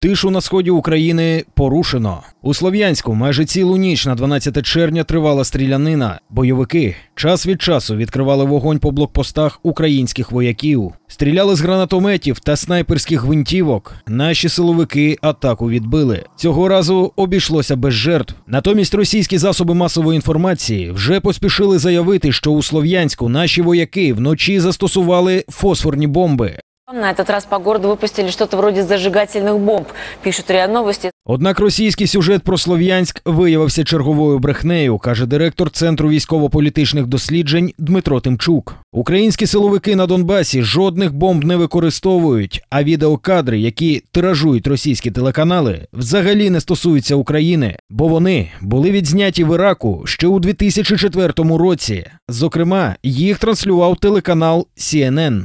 Тишу на сході України порушено. У Слов'янську майже цілу ніч на 12 червня тривала стрілянина. Бойовики час від часу відкривали вогонь по блокпостах українських вояків, стріляли з гранатометів та снайперських гвинтівок. Наші силовики атаку відбили. Цього разу обійшлося без жертв. Натомість російські засоби масової інформації вже поспішили заявити, що у Слов'янську наші вояки вночі застосували фосфорні бомби. На этот раз по городу выпустили что-то вроде зажигательных бомб, пишут РИА Новости. Однак російський сюжет про Слов'янськ виявився черговою брехнею, каже директор Центру військово-політичних досліджень Дмитро Тимчук. Українські силовики на Донбасі жодних бомб не використовують, а відеокадри, які тиражують російські телеканали, взагалі не стосуються України, бо вони були відзняті в Іраку ще у 2004 році. Зокрема, їх транслював телеканал CNN.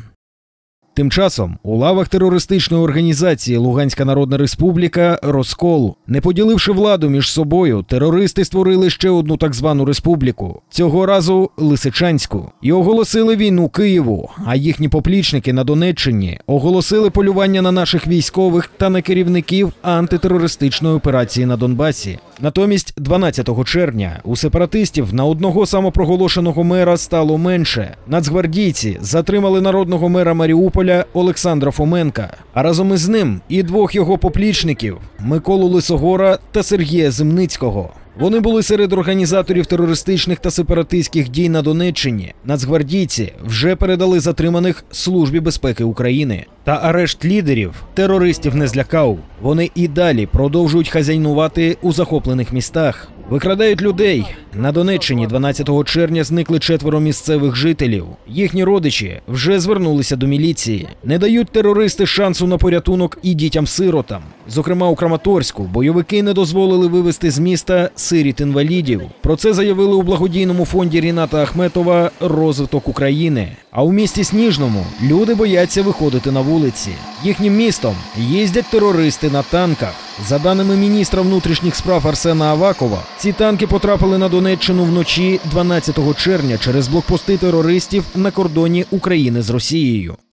Тим часом у лавах терористичної організації Луганська Народна Республіка Розкол, не поділивши владу між собою, терористи створили ще одну так звану республіку цього разу Лисичанську, і оголосили війну Києву. А їхні поплічники на Донеччині оголосили полювання на наших військових та на керівників антитерористичної операції на Донбасі. Натомість, 12 червня, у сепаратистів на одного самопроголошеного мера стало менше. Нацгвардійці затримали народного мера Маріуполя Олександра Фоменка, а разом із ним і двох його поплічників Миколу Лисогора та Сергія Земницького. Вони були серед організаторів терористичних та сепаратистських дій на Донеччині. Нацгвардійці вже передали затриманих Службі безпеки України. Та арешт лідерів терористів не злякав. Вони і далі продовжують хазяйнувати у захоплених містах. Викрадають людей. На Донеччині 12 червня зникли четверо місцевих жителів. Їхні родичі вже звернулися до міліції. Не дають терористи шансу на порятунок і дітям-сиротам. Зокрема, у Краматорську бойовики не дозволили вивезти з міста сиріт інвалідів. Про це заявили у благодійному фонді Ріната Ахметова Розвиток України. А у місті Сніжному люди бояться виходити на вулиці. Їхнім містом їздять терористи на танках. За даними міністра внутрішніх справ Арсена Авакова, ці танки потрапили на Донеччину вночі 12 червня через блокпости терористів на кордоні України з Росією.